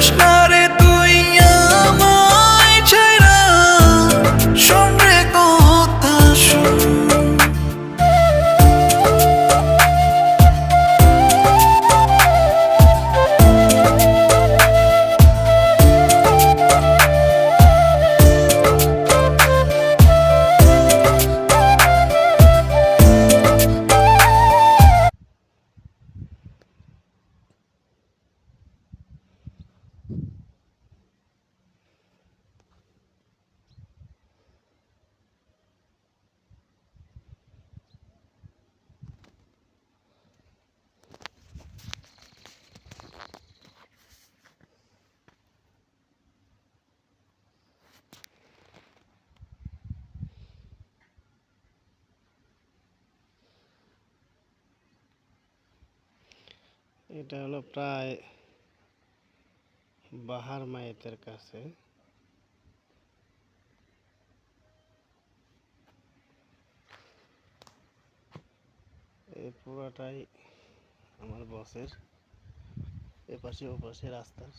কৃষ্ণারে এটা হলো প্রায় বাহার মায়েতের কাছে। এই পুরাটাই আমার বসের এপাশে ওপাশে রাস্তার।